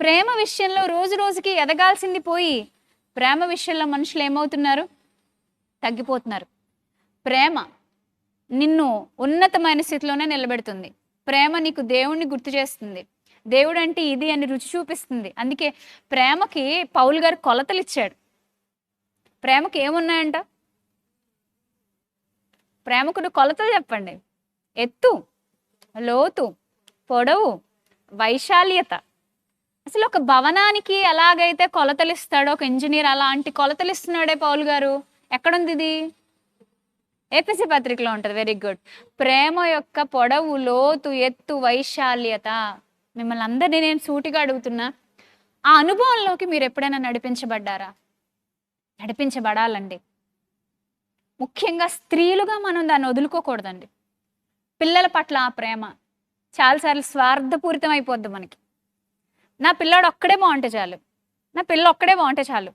ప్రేమ విషయంలో రోజు రోజుకి ఎదగాల్సింది పోయి ప్రేమ విషయంలో మనుషులు ఏమవుతున్నారు? తగ్గిపోతున్నారు. ప్రేమ నిన్ను ఉన్నతమైన స్థితిలోనే నిలబెడుతుంది. ప్రేమ నీకు దేవుణ్ణి గుర్తు చేస్తుంది. దేవుడు అంటే ఇది అని రుచి చూపిస్తుంది. అందుకే ప్రేమకి పౌలు గారు కొలతలు ఇచ్చాడు. ప్రేమకి ఏమున్నాయంట? ప్రేమకుడు కొలతలు చెప్పండి. ఎత్తు లోతు పొడవు వైశాల్యత. అసలు ఒక భవనానికి ఎలాగైతే కొలతలు ఇస్తాడో ఒక ఇంజనీర్ అలాంటి కొలతలు ఇస్తున్నాడే పౌల్ గారు? ఎక్కడుంది ఇది? ఏపీసీ పత్రికలో ఉంటుంది. వెరీ గుడ్ ప్రేమ యొక్క పొడవు లోతు ఎత్తు వైశాల్యత. మిమ్మల్ని అందరినీ నేను సూటిగా అడుగుతున్నా ఆ అనుభవంలోకి మీరు ఎప్పుడైనా నడిపించబడ్డారా? నడిపించబడాలండి. ముఖ్యంగా స్త్రీలుగా మనం దాన్ని వదులుకోకూడదండి. పిల్లల పట్ల ఆ ప్రేమ. చాలాసార్లు స్వార్థపూరితం అయిపోద్ది మనకి. నా పిల్లాడు ఒక్కడే బాగుంటే చాలు. నా పిల్ల ఒక్కడే బాగుంటే చాలు.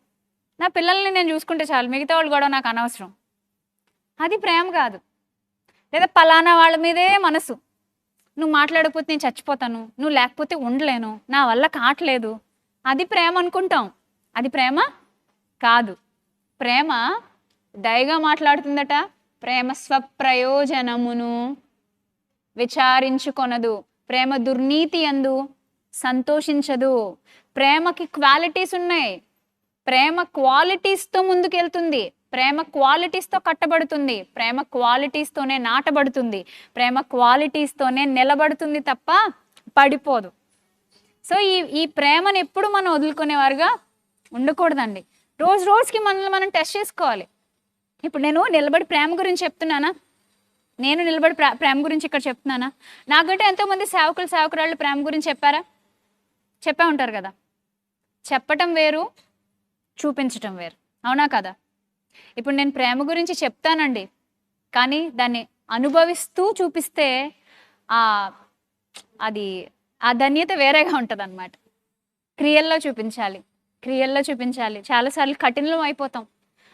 నా పిల్లల్ని నేను చూసుకుంటే చాలు. మిగతా వాళ్ళు కూడా నాకు అనవసరం. అది ప్రేమ కాదు. లేదా పలానా వాళ్ళ మీదే మనసు. నువ్వు మాట్లాడకపోతే నేను చచ్చిపోతాను. నువ్వు లేకపోతే ఉండలేను. నా వల్ల కావట్లేదు. అది ప్రేమ అనుకుంటాం. అది ప్రేమ కాదు. ప్రేమ దయగా మాట్లాడుతుందట. ప్రేమ స్వప్రయోజనమును విచారించుకొనదు. ప్రేమ దుర్నీతి అందు సంతోషించదు. ప్రేమకి క్వాలిటీస్ ఉన్నాయి. ప్రేమ క్వాలిటీస్తో ముందుకెళ్తుంది. ప్రేమ క్వాలిటీస్తో కట్టబడుతుంది. ప్రేమ క్వాలిటీస్తోనే నాటబడుతుంది. ప్రేమ క్వాలిటీస్తోనే నిలబడుతుంది తప్ప పడిపోదు. సో ఈ ఈ ప్రేమను ఎప్పుడు మనం వదులుకునేవారుగా? ఉండకూడదండి. రోజు రోజుకి మనల్ని మనం టెస్ట్ చేసుకోవాలి. ఇప్పుడు నేను నిలబడి ప్రేమ గురించి చెప్తున్నానా? నేను నిలబడి ప్రేమ గురించి ఇక్కడ చెప్తున్నానా? నాకంటే ఎంతోమంది సేవకులు సేవకురాళ్ళు ప్రేమ గురించి చెప్పారా? చెప్పే ఉంటారు కదా. చెప్పటం వేరు చూపించటం వేరు. అవునా కదా? ఇప్పుడు నేను ప్రేమ గురించి చెప్తానండి. కానీ దాన్ని అనుభవిస్తూ చూపిస్తే ఆ అది ఆ ధన్యత వేరేగా ఉంటుంది అనమాట క్రియల్లో చూపించాలి. క్రియల్లో చూపించాలి. చాలాసార్లు కఠినం అయిపోతాం.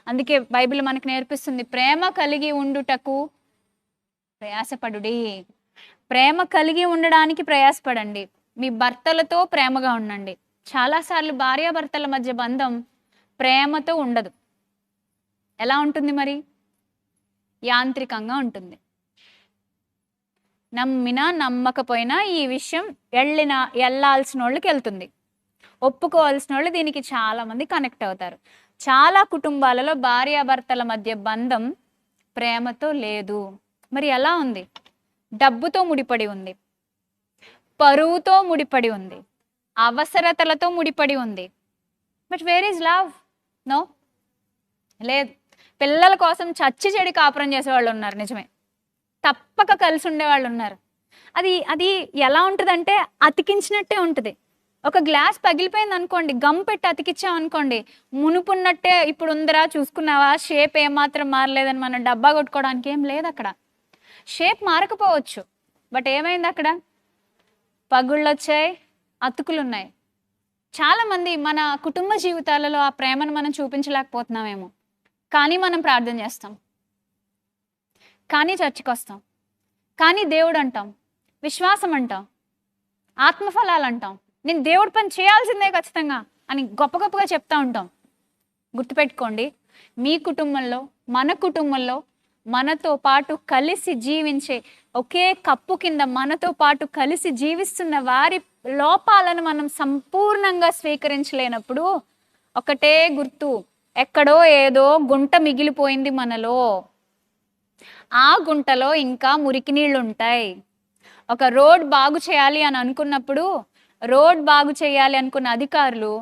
అందుకే బైబిల్ మనకు నేర్పిస్తుంది ప్రేమ కలిగి ఉండుటకు ప్రయాసపడుడి. ప్రేమ కలిగి ఉండడానికి ప్రయాసపడండి. మీ భర్తలతో ప్రేమగా ఉండండి. చాలాసార్లు భార్యాభర్తల మధ్య బంధం ప్రేమతో ఉండదు. ఎలా ఉంటుంది మరి? యాంత్రికంగా ఉంటుంది. నమ్మినా నమ్మకపోయినా ఈ విషయం వెళ్ళిన వెళ్ళాల్సిన వాళ్ళకి వెళ్తుంది. ఒప్పుకోవాల్సిన వాళ్ళు దీనికి చాలామంది కనెక్ట్ అవుతారు. చాలా కుటుంబాలలో భార్యాభర్తల మధ్య బంధం ప్రేమతో లేదు. మరి ఎలా ఉంది? డబ్బుతో ముడిపడి ఉంది. పరువుతో ముడిపడి ఉంది. అవసరతలతో ముడిపడి ఉంది. But where is love no లేదు. పిల్లల కోసం చచ్చి చెడి కాపురం చేసేవాళ్ళు ఉన్నారు నిజమే. తప్పక కలిసి ఉండేవాళ్ళు ఉన్నారు. అది అది ఎలా ఉంటుందంటే అతికించినట్టే ఉంటుంది. ఒక గ్లాస్ పగిలిపోయింది అనుకోండి గమ్ పెట్టి అతికిచ్చాం అనుకోండి మునుపున్నట్టే ఇప్పుడు ఉందిరా చూసుకున్నావా? షేప్ ఏమాత్రం మారలేదని మనం డబ్బా కొట్టుకోవడానికి ఏం లేదు అక్కడ. షేప్ మారకపోవచ్చు. బట్ ఏమైంది అక్కడ? పగుళ్ళు వచ్చాయి అతుకులు ఉన్నాయి చాలామంది మన కుటుంబ జీవితాలలో ఆ ప్రేమను మనం చూపించలేకపోతున్నామేమో. కానీ మనం ప్రార్థన చేస్తాం. కానీ చర్చికి వస్తాం కానీ దేవుడు అంటాం విశ్వాసం అంటాం ఆత్మఫలాలు అంటాం నేను దేవుడి పని చేయాల్సిందే ఖచ్చితంగా అని గొప్ప గొప్పగా చెప్తా ఉంటాం. గుర్తుపెట్టుకోండి మీ కుటుంబంలో మన కుటుంబంలో మనతో పాటు కలిసి జీవించే ఒకే కప్పు కింద మనతో పాటు కలిసి జీవిస్తున్న వారి లోపాలను మనం సంపూర్ణంగా స్వీకరించలేనప్పుడు ఒకటే గుర్తు ఎక్కడో ఏదో గుంట మిగిలిపోయింది మనలో. ఆ గుంటలో ఇంకా మురికి నీళ్ళు ఉంటాయి ఒక రోడ్ బాగు చేయాలి అని అనుకున్నప్పుడు రోడ్ బాగు చేయాలి అనుకున్న అధికారులు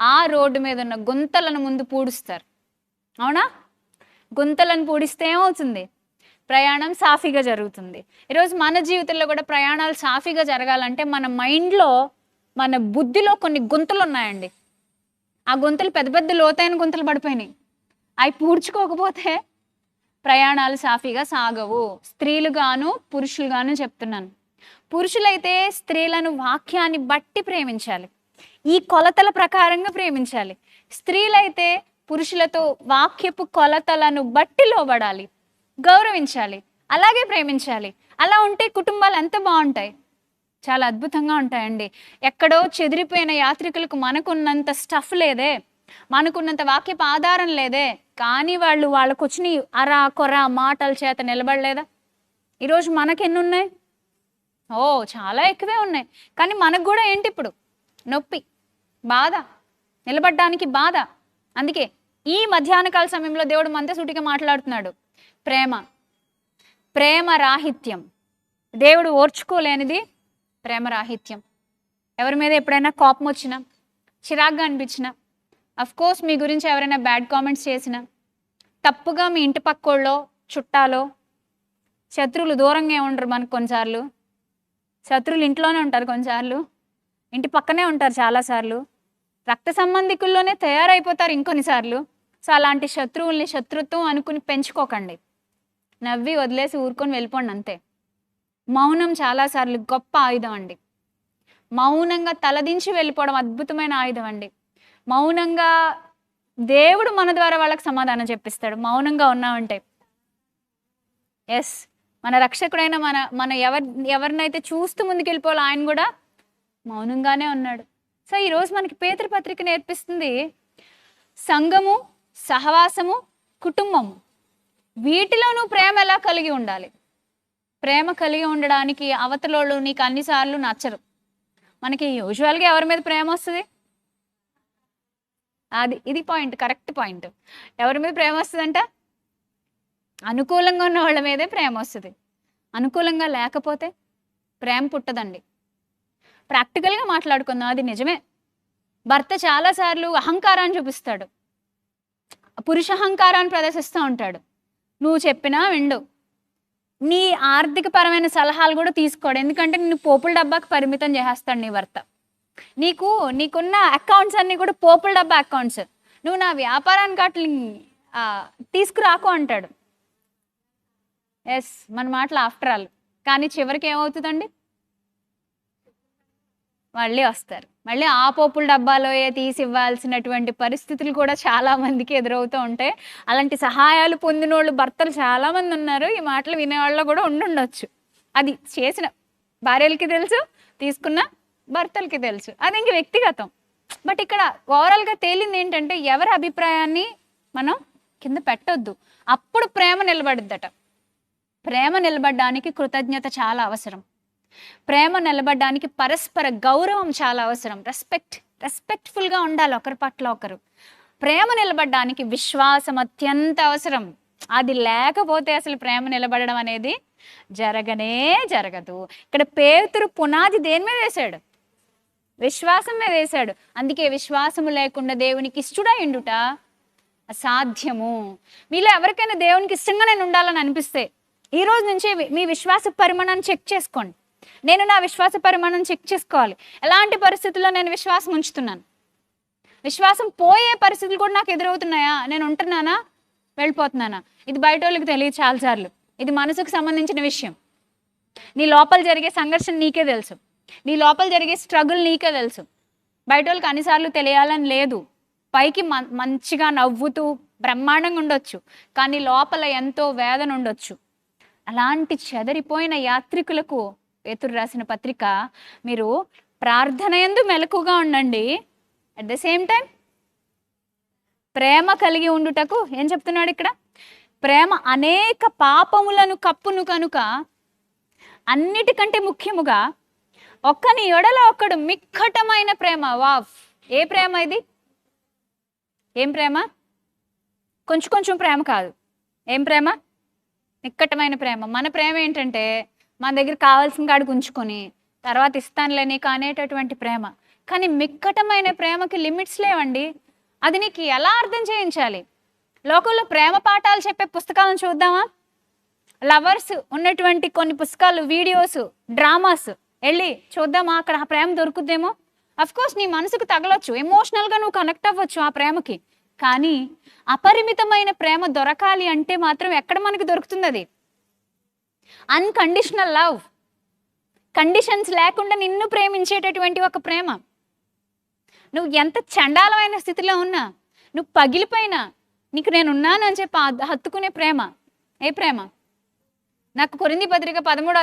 ఆ రోడ్డు మీద ఉన్న గుంతలను ముందు పూడుస్తారు. అవునా? గుంతలను పూడిస్తే ఏమవుతుంది? ప్రయాణం సాఫీగా జరుగుతుంది. ఈరోజు మన జీవితంలో కూడా ప్రయాణాలు సాఫీగా జరగాలంటే మన మైండ్లో మన బుద్ధిలో కొన్ని గుంతలు ఉన్నాయండి. ఆ గుంతలు పెద్ద పెద్ద లోతైన గుంతలు పడిపోయినాయి. అవి పూడ్చుకోకపోతే ప్రయాణాలు సాఫీగా సాగవు. స్త్రీలుగాను పురుషులుగాను చెప్తున్నాను. పురుషులైతే స్త్రీలను వాక్యాన్ని బట్టి ప్రేమించాలి. ఈ కొలతల ప్రకారంగా ప్రేమించాలి. స్త్రీలైతే పురుషులతో వాక్యపు కొలతలను బట్టి లోబడాలి గౌరవించాలి అలాగే ప్రేమించాలి. అలా ఉంటే కుటుంబాలు ఎంత బాగుంటాయి? చాలా అద్భుతంగా ఉంటాయండి. ఎక్కడో చెదిరిపోయిన యాత్రికులకు మనకున్నంత స్టఫ్ లేదే మనకున్నంత వాక్యపు ఆధారం లేదే కానీ వాళ్ళు వాళ్ళకు వచ్చిన అర కొర మాటల చేత నిలబడలేదా? ఈరోజు మనకెన్ని ఉన్నాయి ఓ చాలా ఎక్కువే ఉన్నాయి. కానీ మనకు కూడా ఏంటి ఇప్పుడు నొప్పి బాధ నిలబడ్డానికి బాధ. అందుకే ఈ మధ్యాహ్న కాల సమయంలో దేవుడు మనతో సూటిగా మాట్లాడుతున్నాడు. ప్రేమ. ప్రేమ రాహిత్యం దేవుడు ఓర్చుకోలేనిది ప్రేమ రాహిత్యం ఎవరి మీద ఎప్పుడైనా కోపం వచ్చినా చిరాగ్గా అనిపించినా అఫ్ కోర్స్ మీ గురించి ఎవరైనా బ్యాడ్ కామెంట్స్ చేసినా తప్పుగా మీ ఇంటి పక్కోళ్ళో చుట్టాలో శత్రువులు దూరంగా ఉండరు మనకు కొన్నిసార్లు. శత్రువులు ఇంట్లోనే ఉంటారు కొన్నిసార్లు. ఇంటి పక్కనే ఉంటారు చాలాసార్లు. రక్త సంబంధికుల్లోనే తయారైపోతారు ఇంకొన్నిసార్లు. సో అలాంటి శత్రువుల్ని శత్రుత్వం అనుకుని పెంచుకోకండి. నవ్వి వదిలేసి ఊరుకొని వెళ్ళిపోండి అంతే. మౌనం చాలాసార్లు గొప్ప ఆయుధం అండి. మౌనంగా తలదించి వెళ్ళిపోవడం అద్భుతమైన ఆయుధం అండి. మౌనంగా దేవుడు మన ద్వారా వాళ్ళకి సమాధానం చెప్పిస్తాడు. మౌనంగా ఉన్నామంటే. ఎస్ మన రక్షకుడైన మన మన ఎవరి ఎవరినైతే చూస్తూ ముందుకెళ్ళిపోవాలి ఆయన కూడా మౌనంగానే ఉన్నాడు. సో ఈరోజు మనకి పేతృపత్రిక నేర్పిస్తుంది సంఘము సహవాసము కుటుంబము. వీటిలోనూ ప్రేమ ఎలా కలిగి ఉండాలి. ప్రేమ కలిగి ఉండడానికి అవతలోళ్ళు నీకు అన్నిసార్లు నచ్చరు. మనకి యూజువల్గా ఎవరి మీద ప్రేమ వస్తుంది? అది ఇది పాయింట్ కరెక్ట్ పాయింట్ ఎవరి మీద ప్రేమ వస్తుందంట? అనుకూలంగా ఉన్న వాళ్ళ మీదే ప్రేమ వస్తుంది. అనుకూలంగా లేకపోతే ప్రేమ పుట్టదండి. ప్రాక్టికల్గా మాట్లాడుకుందాం అది నిజమే. భర్త చాలాసార్లు అహంకారాన్ని చూపిస్తాడు. పురుషహంకారాన్ని ప్రదర్శిస్తూ ఉంటాడు. నువ్వు చెప్పినా విండు. నీ ఆర్థిక పరమైన సలహాలు కూడా తీసుకోడు. ఎందుకంటే నిన్ను పోపుల డబ్బాకి పరిమితం చేసేస్తాడు నీ భర్త. నీకు నీకున్న అకౌంట్స్ అన్నీ కూడా పోపుల డబ్బా అకౌంట్స్ నువ్వు నా వ్యాపారానికి అట్లా తీసుకురాకు అంటాడు. ఎస్ మన మాటలు ఆఫ్టర్ ఆల్ కానీ చివరికి ఏమవుతుందండి? మళ్ళీ వస్తారు. మళ్ళీ ఆ పోపుల డబ్బాలోయే తీసి ఇవ్వాల్సినటువంటి పరిస్థితులు కూడా చాలా మందికి ఎదురవుతూ ఉంటాయి. అలాంటి సహాయాలు పొందిన వాళ్ళు భర్తలు చాలా మంది ఉన్నారు. ఈ మాటలు వినేవాళ్ళు కూడా ఉండుండొచ్చు. అది చేసిన భార్యలకి తెలుసు తీసుకున్న భర్తలకి తెలుసు. అది ఇంక వ్యక్తిగతం. బట్ ఇక్కడ ఓవరాల్గా తేలింది ఏంటంటే ఎవరి అభిప్రాయాన్ని మనం కింద పెట్టొద్దు. అప్పుడు ప్రేమ నిలబడిద్దట. ప్రేమ నిలబడడానికి కృతజ్ఞత చాలా అవసరం. ప్రేమ నిలబడడానికి పరస్పర గౌరవం చాలా అవసరం. రెస్పెక్ట్ రెస్పెక్ట్ఫుల్గా ఉండాలి ఒకరి పట్ల ఒకరు. ప్రేమ నిలబడడానికి విశ్వాసం అత్యంత అవసరం. అది లేకపోతే అసలు ప్రేమ నిలబడడం అనేది జరగనే జరగదు. ఇక్కడ పేతురు పునాది దేని మీద వేశాడు? విశ్వాసం మీద వేశాడు. అందుకే విశ్వాసము లేకుండా దేవునికి ఇష్టడై అసాధ్యము. మీలో ఎవరికైనా దేవునికి ఇష్టంగా నేను ఉండాలని అనిపిస్తే ఈ రోజు నుంచి మీ విశ్వాస పరిమాణాన్ని చెక్ చేసుకోండి. నేను నా విశ్వాస పరిమాణం చెక్ చేసుకోవాలి. ఎలాంటి పరిస్థితుల్లో నేను విశ్వాసం ఉంచుతున్నాను? విశ్వాసం పోయే పరిస్థితులు కూడా నాకు ఎదురవుతున్నాయా? నేను ఉంటున్నానా? వెళ్ళిపోతున్నానా? ఇది బయట వాళ్ళకి తెలియదు చాలాసార్లు. ఇది మనసుకు సంబంధించిన విషయం. నీ లోపల జరిగే సంఘర్షణ నీకే తెలుసు. నీ లోపల జరిగే స్ట్రగుల్ నీకే తెలుసు. బయట వాళ్ళకి అన్నిసార్లు తెలియాలని లేదు. పైకి మంచిగా నవ్వుతూ బ్రహ్మాండంగా ఉండొచ్చు. కానీ లోపల ఎంతో వేదన ఉండొచ్చు. అలాంటి చెదరిపోయిన యాత్రికులకు పేతురు రాసిన పత్రిక మీరు ప్రార్థన ఎందు మెలకుగా ఉండండి. అట్ ద సేమ్ టైం ప్రేమ కలిగి ఉండుటకు ఏం చెప్తున్నాడు ఇక్కడ? ప్రేమ అనేక పాపములను కప్పును కనుక అన్నిటికంటే ముఖ్యముగా ఒక్కని ఎడల ఒక్కడు మిక్కటమైన ప్రేమ. వావ్! ఏ ప్రేమ ఇది? ఏం ప్రేమ? కొంచెం కొంచెం ప్రేమ కాదు. ఏం ప్రేమ? నిక్కటమైన ప్రేమ. మన ప్రేమ ఏంటంటే మన దగ్గర కావాల్సిన కాడికి ఉంచుకొని తర్వాత ఇస్తానులే నీకు అనేటటువంటి ప్రేమ. కానీ మిక్కటమైన ప్రేమకి లిమిట్స్ లేవండి. అది నీకు ఎలా అర్థం చేయించాలి? లోకంలో ప్రేమ పాఠాలు చెప్పే పుస్తకాలను చూద్దామా? లవర్స్ ఉన్నటువంటి కొన్ని పుస్తకాలు వీడియోస్ డ్రామాస్. వెళ్ళి చూద్దామా? అక్కడ ఆ ప్రేమ దొరుకుద్దేమో? అఫ్ కోర్స్ నీ మనసుకు తగలొచ్చు. ఎమోషనల్గా నువ్వు కనెక్ట్ అవ్వచ్చు ఆ ప్రేమకి. కానీ అపరిమితమైన ప్రేమ దొరకాలి అంటే మాత్రం ఎక్కడ మనకి దొరుకుతుంది అది? అన్కండిషనల్ లవ్ కండిషన్స్ లేకుండా నిన్ను ప్రేమించేటటువంటి ఒక ప్రేమ. నువ్వు ఎంత చండాలమైన స్థితిలో ఉన్నా నువ్వు పగిలిపోయినా నీకు నేను ఉన్నాను అని చెప్పి హత్తుకునే ప్రేమ. ఏ ప్రేమ? నాకు కొరింది పత్రిక పదమూడు